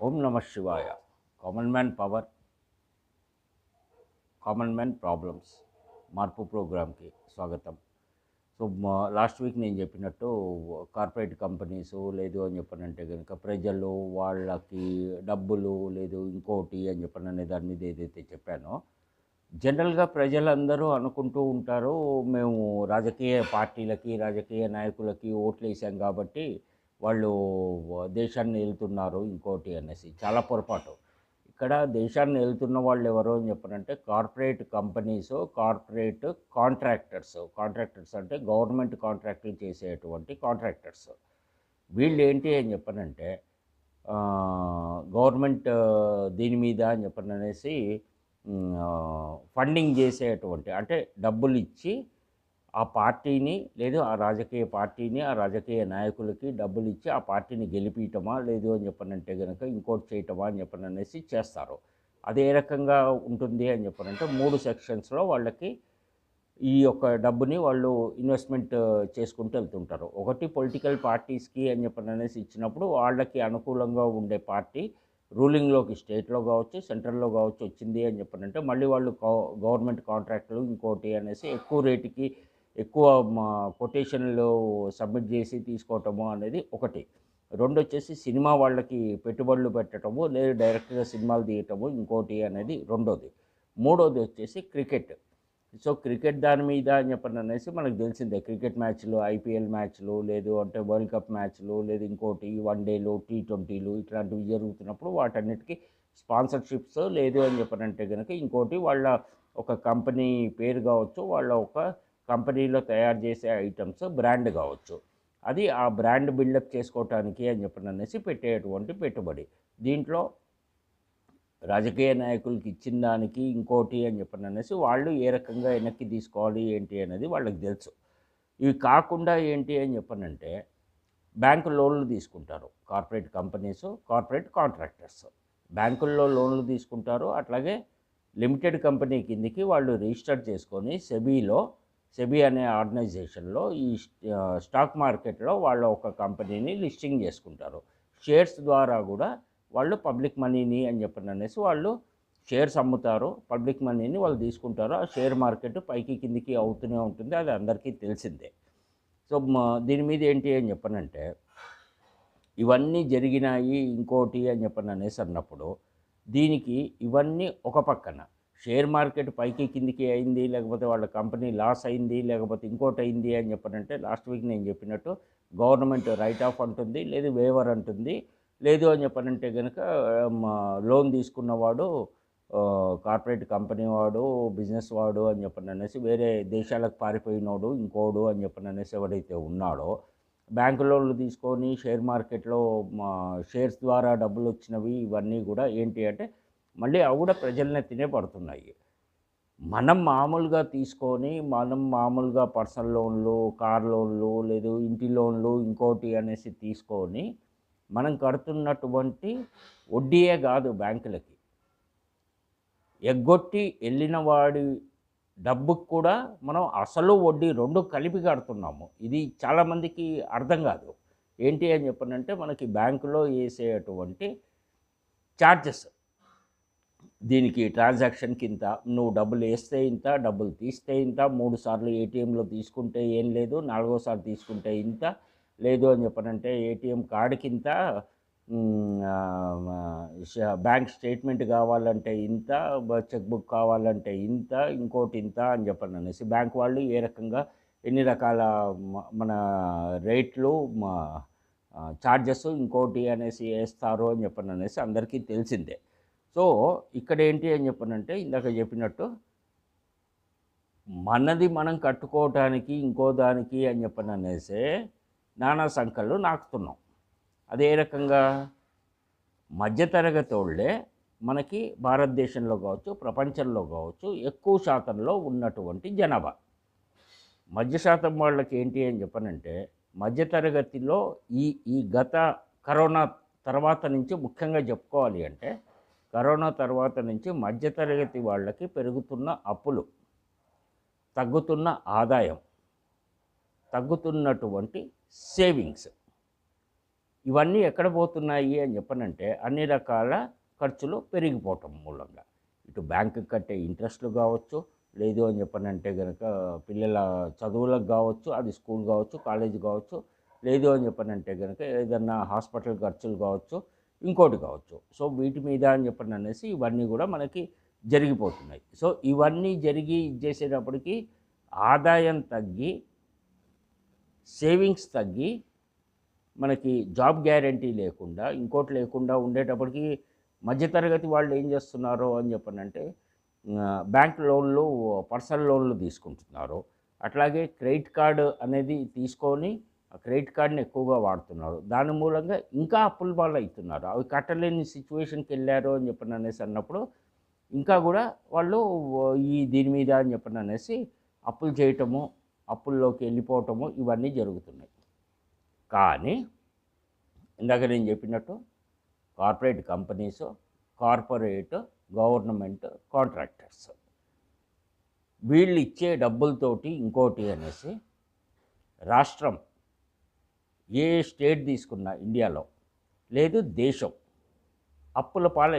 ఓం నమ శివాయ. Common man power common man problems మార్పు ప్రోగ్రామ్కి స్వాగతం. సో లాస్ట్ వీక్ నేను చెప్పినట్టు కార్పొరేట్ కంపెనీస్ లేదు అని చెప్పనంటే కనుక ప్రజలు వాళ్ళకి డబ్బులు లేదు ఇంకోటి అని చెప్పననే దాని మీద ఏదైతే చెప్పానో జనరల్గా ప్రజలందరూ అనుకుంటూ ఉంటారు మేము రాజకీయ పార్టీలకి రాజకీయ నాయకులకి ఓట్లు వేసాం కాబట్టి వాళ్ళు దేశాన్ని వెళ్తున్నారు ఇంకోటి అనేసి చాలా పొరపాటు. ఇక్కడ దేశాన్ని వెళ్తున్న వాళ్ళు ఎవరు అని చెప్పనంటే corporate companies corporate contractors. Contractors అంటే గవర్నమెంట్ కాంట్రాక్టులు చేసేటువంటి కాంట్రాక్టర్స్. వీళ్ళు ఏంటి అని చెప్పనంటే గవర్నమెంట్ దీని మీద అని చెప్పననేసి ఫండింగ్ చేసేటువంటి అంటే డబ్బులు ఇచ్చి ఆ పార్టీని లేదు ఆ రాజకీయ పార్టీని ఆ రాజకీయ నాయకులకి డబ్బులు ఇచ్చి ఆ పార్టీని గెలిపించటమా లేదు అని చెప్పనంటే కనుక ఇంకోటి చేయటమా అని చెప్పననేసి చేస్తారు. అది ఏ రకంగా ఉంటుంది అని చెప్పనంటే మూడు సెక్షన్స్లో వాళ్ళకి ఈ యొక్క డబ్బుని వాళ్ళు ఇన్వెస్ట్మెంట్ చేసుకుంటూ వెళ్తుంటారు. ఒకటి పొలిటికల్ పార్టీస్కి అని చెప్పననేసి ఇచ్చినప్పుడు వాళ్ళకి అనుకూలంగా ఉండే పార్టీ రూలింగ్లోకి స్టేట్లో కావచ్చు సెంట్రల్లో కావచ్చు వచ్చింది అని చెప్పనంటే మళ్ళీ వాళ్ళు గవర్నమెంట్ కాంట్రాక్టులు ఇంకోటి అనేసి ఎక్కువ రేటుకి ఎక్కువ కొటేషన్లు సబ్మిట్ చేసి తీసుకోవటము అనేది ఒకటి. రెండు వచ్చేసి సినిమా వాళ్ళకి పెట్టుబడులు పెట్టడము లేదు డైరెక్ట్గా సినిమాలు తీయటము ఇంకోటి అనేది రెండోది. మూడోది వచ్చేసి క్రికెట్. సో క్రికెట్ దాని మీద అని చెప్పని అనేసి మనకు తెలిసిందే. క్రికెట్ మ్యాచ్లు ఐపీఎల్ మ్యాచ్లు లేదు అంటే వరల్డ్ కప్ మ్యాచ్లు లేదు ఇంకోటి వన్ డేలు టీ ట్వంటీలు ఇట్లాంటివి జరుగుతున్నప్పుడు వాటన్నిటికీ స్పాన్సర్షిప్స్ లేదు అని చెప్పనంటే కనుక ఇంకోటి వాళ్ళ ఒక కంపెనీ పేరు కావచ్చు వాళ్ళ ఒక కంపెనీలో తయారు చేసే ఐటమ్స్ బ్రాండ్ కావచ్చు. అది ఆ బ్రాండ్ బిల్డప్ చేసుకోవటానికి అని చెప్పిన అనేసి పెట్టేటువంటి పెట్టుబడి. దీంట్లో రాజకీయ నాయకులకి ఇచ్చిన దానికి ఇంకోటి అని చెప్పిన అనేసి వాళ్ళు ఏ రకంగా వెనక్కి తీసుకోవాలి ఏంటి అనేది వాళ్ళకి తెలుసు. ఇవి కాకుండా ఏంటి అని చెప్పనంటే బ్యాంకు లోన్లు తీసుకుంటారు కార్పొరేట్ కంపెనీస్ కార్పొరేట్ కాంట్రాక్టర్స్. బ్యాంకుల్లో లోన్లు తీసుకుంటారు. అట్లాగే లిమిటెడ్ కంపెనీ కిందికి వాళ్ళు రిజిస్టర్ చేసుకొని సెబీలో సెబీ అనే ఆర్గనైజేషన్లో ఈ స్టాక్ మార్కెట్లో వాళ్ళ ఒక కంపెనీని లిస్టింగ్ చేసుకుంటారు. షేర్స్ ద్వారా కూడా వాళ్ళు పబ్లిక్ మనీని అని చెప్పిన అనేసి వాళ్ళు షేర్స్ అమ్ముతారు. పబ్లిక్ మనీని వాళ్ళు తీసుకుంటారు. ఆ షేర్ మార్కెట్ పైకి కిందికి అవుతూనే ఉంటుంది. అది అందరికీ తెలిసిందే. సో దీని మీద ఏంటి అని చెప్పనంటే ఇవన్నీ జరిగినాయి ఇంకోటి అని చెప్పని అనేసి అన్నప్పుడు దీనికి ఇవన్నీ ఒక పక్కన. షేర్ మార్కెట్ పైకి కిందికి అయింది లేకపోతే వాళ్ళ కంపెనీ లాస్ అయింది లేకపోతే ఇంకోటి అయింది అని చెప్పనంటే లాస్ట్ వీక్ నేను చెప్పినట్టు గవర్నమెంట్ రైట్ ఆఫ్ అంటుంది లేదు వేవర్ అంటుంది. లేదు అని చెప్పనంటే కనుక లోన్ తీసుకున్నవాడు కార్పొరేట్ కంపెనీ వాడు బిజినెస్ వాడు అని చెప్పని అనేసి వేరే దేశాలకు పారిపోయినోడు ఇంకోడు అని చెప్పని అనేసి ఎవరైతే ఉన్నాడో బ్యాంకు లోన్లు తీసుకొని షేర్ మార్కెట్లో షేర్స్ ద్వారా డబ్బులు వచ్చినవి ఇవన్నీ కూడా ఏంటి అంటే మళ్ళీ అవి కూడా ప్రజల్ని తినే పడుతున్నాయి. మనం మామూలుగా తీసుకొని మనం మామూలుగా పర్సనల్ లోన్లు కార్ లోన్లు లేదు ఇంటి లోన్లు ఇంకోటి అనేసి తీసుకొని మనం కడుతున్నటువంటి వడ్డీయే కాదు బ్యాంకులకి. ఎగ్గొట్టి వెళ్ళిన వాడి డబ్బుకు కూడా మనం అసలు వడ్డీ రెండు కలిపి కడుతున్నాము. ఇది చాలామందికి అర్థం కాదు. ఏంటి అని చెప్పనంటే మనకి బ్యాంకులో వేసేటువంటి ఛార్జెస్ దీనికి ట్రాన్సాక్షన్కి ఇంత నువ్వు డబ్బులు వేస్తే ఇంత డబ్బులు తీస్తే ఇంత మూడు సార్లు ఏటీఎంలో తీసుకుంటే ఏం లేదు నాలుగోసారి తీసుకుంటే ఇంత లేదు అని చెప్పనంటే ఏటీఎం కార్డుకి ఇంత బ్యాంక్ స్టేట్మెంట్ కావాలంటే ఇంత చెక్ బుక్ కావాలంటే ఇంత ఇంకోటి ఇంత అని చెప్పని అనేసి బ్యాంక్ వాళ్ళు ఏ రకంగా ఎన్ని రకాల మన రేట్లు ఛార్జెస్ ఇంకోటి అనేసి వేస్తారు అని చెప్పని అనేసి అందరికీ తెలిసిందే. సో ఇక్కడ ఏంటి అని చెప్పనంటే ఇందాక చెప్పినట్టు మనది మనం కట్టుకోవటానికి ఇంకో దానికి అని చెప్పని అనేసి నానా సంఖ్యలు నాకుతున్నాం. అదే రకంగా మధ్యతరగతి వాళ్ళే మనకి భారతదేశంలో కావచ్చు ప్రపంచంలో కావచ్చు ఎక్కువ శాతంలో ఉన్నటువంటి జనాభా. మధ్య శాతం వాళ్ళకి ఏంటి అని చెప్పనంటే మధ్యతరగతిలో ఈ ఈ గత కరోనా తర్వాత నుంచి ముఖ్యంగా చెప్పుకోవాలి అంటే కరోనా తర్వాత నుంచి మధ్యతరగతి వాళ్ళకి పెరుగుతున్న అప్పులు తగ్గుతున్న ఆదాయం తగ్గుతున్నటువంటి సేవింగ్స్. ఇవన్నీ ఎక్కడ పోతున్నాయి అని చెప్పనంటే అన్ని రకాల ఖర్చులు పెరిగిపోవటం మూలంగా. ఇటు బ్యాంకు కట్టే ఇంట్రెస్ట్లు కావచ్చు లేదు అని చెప్పనంటే కనుక పిల్లల చదువులకు కావచ్చు అది స్కూల్ కావచ్చు కాలేజ్ కావచ్చు లేదు అని చెప్పనంటే కనుక ఏదన్నా హాస్పిటల్ ఖర్చులు కావచ్చు ఇంకోటి కావచ్చు. సో వీటి మీద అని చెప్పండి అనేసి ఇవన్నీ కూడా మనకి జరిగిపోతున్నాయి. సో ఇవన్నీ జరిగి చేసేటప్పటికి ఆదాయం తగ్గి సేవింగ్స్ తగ్గి మనకి జాబ్ గ్యారంటీ లేకుండా ఇంకోటి లేకుండా ఉండేటప్పటికి మధ్యతరగతి వాళ్ళు ఏం చేస్తున్నారో అని చెప్పనంటే బ్యాంక్ లోన్లు పర్సనల్ లోన్లు తీసుకుంటున్నారు. అట్లాగే క్రెడిట్ కార్డు అనేది తీసుకొని క్రెడిట్ కార్డుని ఎక్కువగా వాడుతున్నారు. దాని మూలంగా ఇంకా అప్పుల వాళ్ళు అవుతున్నారు అవి కట్టలేని సిచ్యువేషన్కి వెళ్ళారు అని చెప్పని అనేసి అన్నప్పుడు ఇంకా కూడా వాళ్ళు ఈ దీని మీద అని చెప్పని అనేసి అప్పులు చేయటము అప్పుల్లోకి వెళ్ళిపోవటము ఇవన్నీ జరుగుతున్నాయి. కానీ ఇందాక నేను చెప్పినట్టు corporate companies corporate government contractors వీళ్ళు ఇచ్చే డబ్బులతోటి ఇంకోటి అనేసి రాష్ట్రం ఏ స్టేట్ తీసుకున్నా ఇండియాలో? లేదు దేశం. అప్పుల పాలు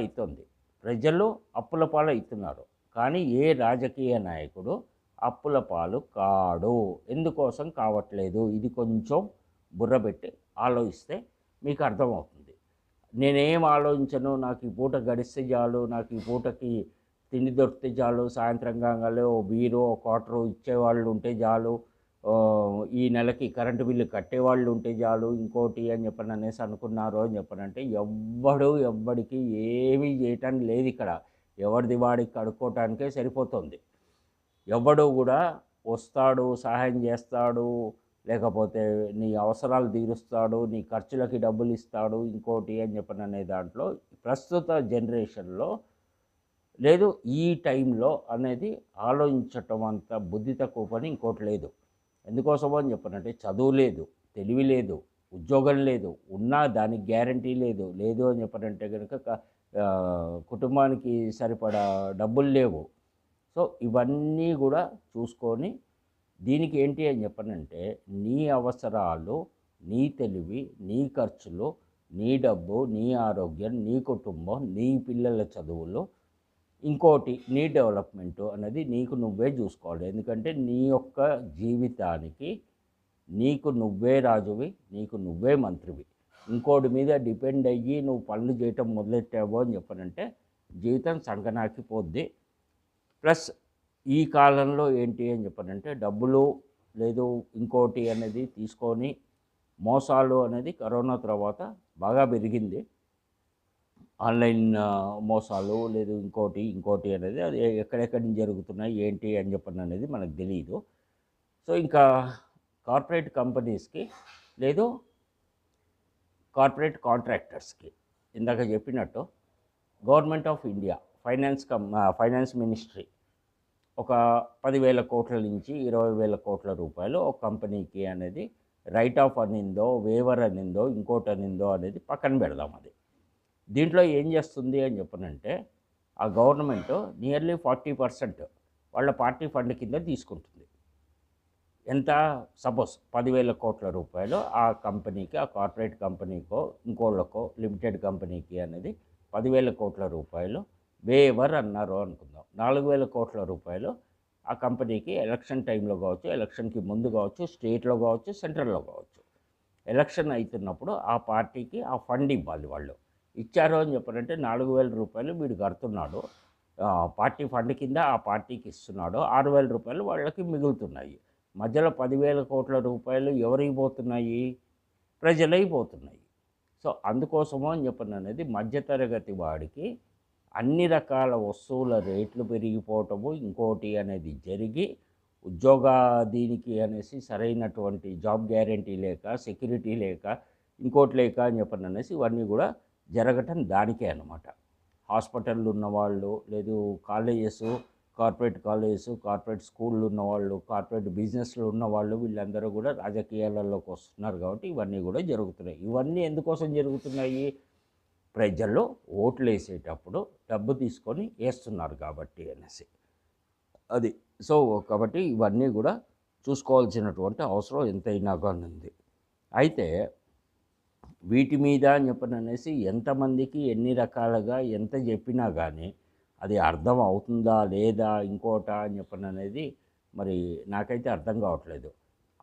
ప్రజలు అప్పుల పాలు కానీ ఏ రాజకీయ నాయకుడు అప్పుల పాలు కాడు. ఎందుకోసం కావట్లేదు? ఇది కొంచెం బుర్రబెట్టి ఆలోచిస్తే మీకు అర్థమవుతుంది. నేనేం ఆలోచించను? నాకు ఈ పూట గడిస్తే చాలు. నాకు ఈ పూటకి తిండి దొరికితే చాలు. సాయంత్రం కాగానే ఓ బీరు ఓ క్వార్టరు ఇచ్చేవాళ్ళు ఉంటే చాలు. ఈ నెలకి కరెంటు బిల్లు కట్టేవాళ్ళు ఉంటే చాలు ఇంకోటి అని చెప్పని అనేసి అనుకున్నారు అని చెప్పనంటే ఎవ్వడు ఎవ్వడికి ఏమీ చేయటానికి లేదు ఇక్కడ. ఎవరిది వాడికి కడుక్కోవటానికే సరిపోతుంది. ఎవడు కూడా వస్తాడు సహాయం చేస్తాడు లేకపోతే నీ అవసరాలు తీరుస్తాడు నీ ఖర్చులకి డబ్బులు ఇస్తాడు ఇంకోటి అని చెప్పని అనే దాంట్లో ప్రస్తుత జనరేషన్లో లేదు ఈ టైంలో అనేది ఆలోచించటం అంత బుద్ధి తక్కువ పని ఇంకోటి లేదు. ఎందుకోసమో అని చెప్పనంటే చదువు లేదు తెలివి లేదు ఉద్యోగం లేదు ఉన్నా దానికి గ్యారంటీ లేదు లేదు అని చెప్పనంటే కనుక కుటుంబానికి సరిపడా డబ్బులు లేవు. సో ఇవన్నీ కూడా చూసుకొని దీనికి ఏంటి అని చెప్పనంటే నీ అవసరాలు నీ తెలివి నీ ఖర్చులు నీ డబ్బు నీ ఆరోగ్యం నీ కుటుంబం నీ పిల్లల చదువులు ఇంకోటి నీ డెవలప్మెంట్ అనేది నీకు నువ్వే చూసుకోవాలి. ఎందుకంటే నీ యొక్క జీవితానికి నీకు నువ్వే రాజువి నీకు నువ్వే మంత్రివి. ఇంకోటి మీద డిపెండ్ అయ్యి నువ్వు పనులు చేయటం మొదలెట్టావు అని చెప్పనంటే జీవితం సంకనాకిపోద్ది ప్లస్ ఈ కాలంలో ఏంటి అని చెప్పనంటే డబ్బులు లేదు ఇంకోటి అనేది తీసుకొని మోసాలు అనేది కరోనా తర్వాత బాగా పెరిగింది. ఆన్లైన్ మోసాలు లేదు ఇంకోటి ఇంకోటి అనేది అది ఎక్కడెక్కడి నుంచి జరుగుతున్నాయి ఏంటి అని చెప్పని అనేది మనకు తెలియదు సో ఇంకా కార్పొరేట్ కంపెనీస్కి లేదు కార్పొరేట్ కాంట్రాక్టర్స్కి. ఇందాక చెప్పినట్టు government of India finance cum finance ministry ఒక పదివేల కోట్ల నుంచి ఇరవై వేల కోట్ల రూపాయలు ఒక కంపెనీకి అనేది రైట్ ఆఫ్ అనిందో వేవర్ అనిందో ఇంకోటి అనిందో అనేది పక్కన పెడదాం అది. దీంట్లో ఏం చేస్తుంది అని చెప్పనంటే ఆ గవర్నమెంట్ నియర్లీ ఫార్టీ పర్సెంట్ వాళ్ళ పార్టీ ఫండ్ కింద తీసుకుంటుంది. ఎంత? సపోజ్ పదివేల కోట్ల రూపాయలు ఆ కంపెనీకి ఆ కార్పొరేట్ కంపెనీకో ఇంకోళ్ళకో లిమిటెడ్ కంపెనీకి అనేది పదివేల కోట్ల రూపాయలు వేవర్ అన్నారు అనుకుందాం. నాలుగు వేల కోట్ల రూపాయలు ఆ కంపెనీకి ఎలక్షన్ టైంలో కావచ్చు ఎలక్షన్కి ముందు కావచ్చు స్టేట్లో కావచ్చు సెంట్రల్లో కావచ్చు. ఎలక్షన్ అవుతున్నప్పుడు ఆ పార్టీకి ఆ ఫండ్ ఇవ్వాలి వాళ్ళు. ఇచ్చారు అని చెప్పారంటే నాలుగు వేల రూపాయలు వీడు కడుతున్నాడు. పార్టీ ఫండ్ కింద ఆ పార్టీకి ఇస్తున్నాడు. ఆరు వేల రూపాయలు వాళ్ళకి మిగులుతున్నాయి. మధ్యలో పదివేల కోట్ల రూపాయలు ఎవరికి పోతున్నాయి? ప్రజలై పోతున్నాయి. సో అందుకోసమో అని చెప్పిన అనేది మధ్యతరగతి వాడికి అన్ని రకాల వస్తువుల రేట్లు పెరిగిపోవటము ఇంకోటి అనేది జరిగి ఉద్యోగ దీనికి అనేసి సరైనటువంటి జాబ్ గ్యారంటీ లేక సెక్యూరిటీ లేక ఇంకోటి లేక అని చెప్పని అనేసి ఇవన్నీ కూడా జరగటం దానికే అనమాట హాస్పిటళ్ళు ఉన్నవాళ్ళు లేదు కాలేజెస్ కార్పొరేట్ కాలేజెస్ కార్పొరేట్ స్కూళ్ళు ఉన్నవాళ్ళు కార్పొరేట్ బిజినెస్లు ఉన్నవాళ్ళు వీళ్ళందరూ కూడా రాజకీయాలలోకి వస్తున్నారు కాబట్టి ఇవన్నీ కూడా జరుగుతున్నాయి. ఇవన్నీ ఎందుకోసం జరుగుతున్నాయి? ప్రజలు ఓట్లు వేసేటప్పుడు డబ్బు తీసుకొని వేస్తున్నారు కాబట్టి అనేసి. అది. సో కాబట్టి ఇవన్నీ కూడా చూసుకోవాల్సినటువంటి అవసరం ఎంతైనా కానీ ఉంది అయితే వీటి మీద అని చెప్పని అనేసి ఎంతమందికి ఎన్ని రకాలుగా ఎంత చెప్పినా కానీ అది అర్థం అవుతుందా లేదా ఇంకోట అని చెప్పని అనేది మరి నాకైతే అర్థం కావట్లేదు.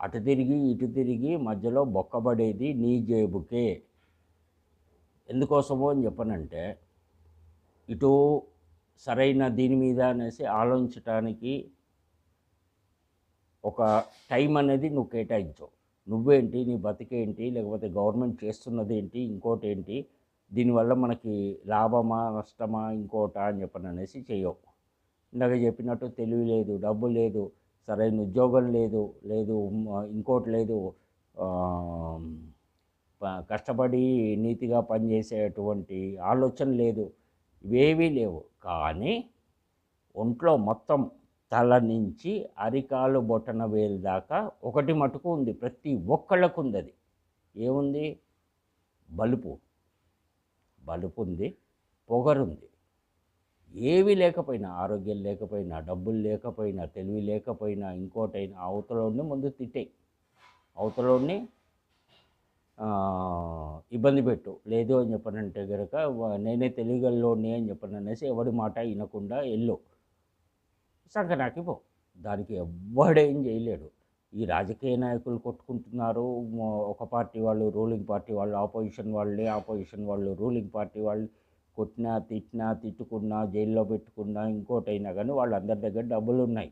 అటు తిరిగి ఇటు తిరిగి మధ్యలో బొక్కబడేది నీ జేబుకే. ఎందుకోసమో అని చెప్పనంటే ఇటు సరైన దీని మీద అనేసి ఆలోచించటానికి ఒక టైం అనేది నువ్వు కేటాయించవు నువ్వేంటి? నీ బతికేంటి? లేకపోతే గవర్నమెంట్ చేస్తున్నది ఏంటి ఇంకోటి ఏంటి దీనివల్ల మనకి లాభమా? నష్టమా? ఇంకోట? అని చెప్పని అనేసి చేయవు ఇందాక చెప్పినట్టు తెలివి లేదు డబ్బు లేదు సరైన ఉద్యోగం లేదు లేదు ఇంకోటి లేదు. కష్టపడి నీతిగా పనిచేసేటువంటి ఆలోచన లేదు. ఇవేవీ లేవు. కానీ ఒంట్లో మొత్తం తల నుంచి అరికాలు బొట్టన వేలు దాకా ఒకటి మటుకు ఉంది. ప్రతి ఒక్కళ్ళకు ఉంది అది ఏముంది? బలుపు. బలుపు ఉంది పొగరుంది. ఏవి లేకపోయినా ఆరోగ్యం లేకపోయినా డబ్బులు లేకపోయినా తెలివి లేకపోయినా ఇంకోటైనా అవతలోని ముందు తిట్టే అవతలోని ఇబ్బంది పెట్టు. లేదు అని చెప్పనంటే కనుక నేనే తెలియగల్లోని అని చెప్పననేసి ఎవడి మాట వినకుండా ఎల్లు నాకు పో దానికి ఎవ్వడేం చేయలేడు. ఈ రాజకీయ నాయకులు కొట్టుకుంటున్నారు ఒక పార్టీ వాళ్ళు రూలింగ్ పార్టీ వాళ్ళు ఆపోజిషన్ వాళ్ళే ఆపోజిషన్ వాళ్ళు రూలింగ్ పార్టీ వాళ్ళు కొట్టినా తిట్టినా తిట్టుకున్నా జైల్లో పెట్టుకున్నా ఇంకోటైనా కానీ వాళ్ళందరి దగ్గర డబ్బులు ఉన్నాయి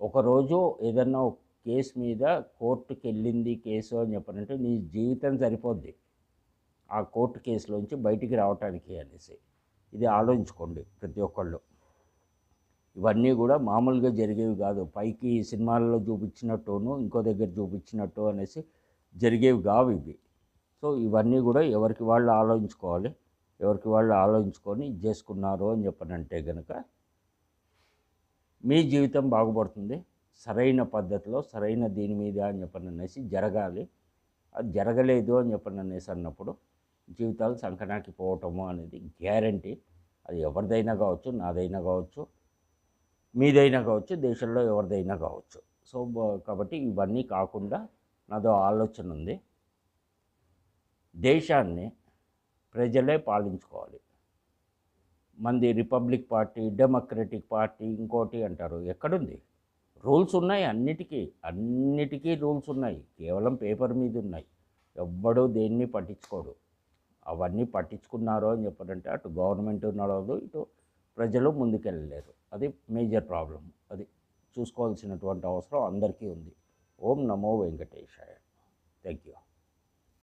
ఒకరోజు ఏదన్నా ఒక కేసు మీద కోర్టుకి వెళ్ళింది కేసు అని చెప్పనంటే నీ జీవితం సరిపోద్ది. ఆ కోర్టు కేసులోంచి బయటికి రావటానికి అనేసి. ఇది ఆలోచించుకోండి ప్రతి ఒక్కళ్ళు. ఇవన్నీ కూడా మామూలుగా జరిగేవి కాదు. పైకి సినిమాల్లో చూపించినట్టును ఇంకో దగ్గర చూపించినట్టు అనేసి జరిగేవి కావు ఇవి. సో ఇవన్నీ కూడా ఎవరికి వాళ్ళు ఆలోచించుకోవాలి ఎవరికి వాళ్ళు ఆలోచించుకొని ఇది చేసుకున్నారు అని చెప్పనంటే కనుక మీ జీవితం బాగుపడుతుంది. సరైన పద్ధతిలో సరైన దీని మీద అని చెప్పననేసి జరగాలి. అది జరగలేదు అని చెప్పననేసి అన్నప్పుడు జీవితాలు సంకనాకి పోవటము అనేది గ్యారంటీ. అది ఎవరిదైనా కావచ్చు నాదైనా కావచ్చు మీదైనా కావచ్చు దేశంలో ఎవరిదైనా కావచ్చు. సో కాబట్టి ఇవన్నీ కాకుండా నాదో ఆలోచన ఉంది. దేశాన్ని ప్రజలే పాలించుకోవాలి. మంది రిపబ్లిక్ పార్టీ డెమోక్రటిక్ పార్టీ ఇంకోటి అంటారు. ఎక్కడుంది? రూల్స్ ఉన్నాయి అన్నిటికీ అన్నిటికీ రూల్స్ ఉన్నాయి. కేవలం పేపర్ మీద ఉన్నాయి ఎవ్వడూ దేన్ని పట్టించుకోడు. అవన్నీ పట్టించుకున్నారో అని చెప్పారంటే అటు గవర్నమెంట్ నడవదు ఇటు ప్రజలు ముందుకెళ్ళలేరు అది మేజర్ ప్రాబ్లం అది చూసుకోవాల్సినటువంటి అవసరం అందరికీ ఉంది. ఓం నమో వెంకటేశాయ. Thank you